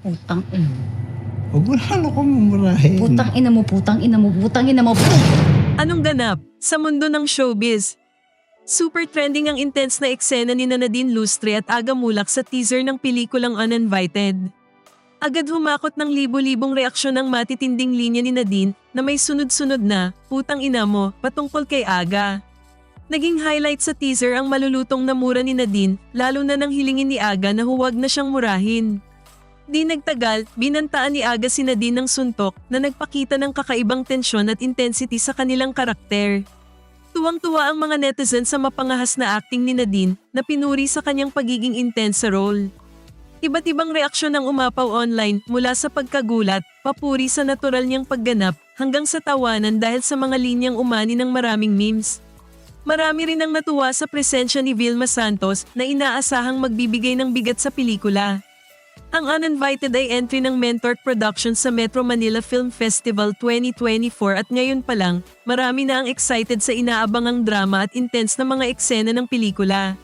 Putang ina. Huwag mo na ano ko mumurahin. Putang ina mo, putang ina mo, putang ina mo. Anong ganap sa mundo ng showbiz? Super trending ang intense na eksena ni Nadine Lustre at Aga Mulak sa teaser ng pelikulang Uninvited. Agad humakot ng libo-libong reaksyon ng matitinding linya ni Nadine na may sunod-sunod na, putang ina mo, patungkol kay Aga. Naging highlight sa teaser ang malulutong na mura ni Nadine, lalo na nang hilingin ni Aga na huwag na siyang murahin. Di nagtagal, binantaan ni Aga si Nadine ng suntok na nagpakita ng kakaibang tensyon at intensity sa kanilang karakter. Tuwang-tuwa ang mga netizen sa mapangahas na acting ni Nadine na pinuri sa kanyang pagiging intense sa role. Iba't ibang reaksyon ang umapaw online mula sa pagkagulat, papuri sa natural niyang pagganap hanggang sa tawanan dahil sa mga linyang umani ng maraming memes. Marami rin ang natuwa sa presensya ni Vilma Santos na inaasahang magbibigay ng bigat sa pelikula. Ang Uninvited ay entry ng Mentor Productions sa Metro Manila Film Festival 2024 at ngayon pa lang, marami na ang excited sa inaabangang drama at intense na mga eksena ng pelikula.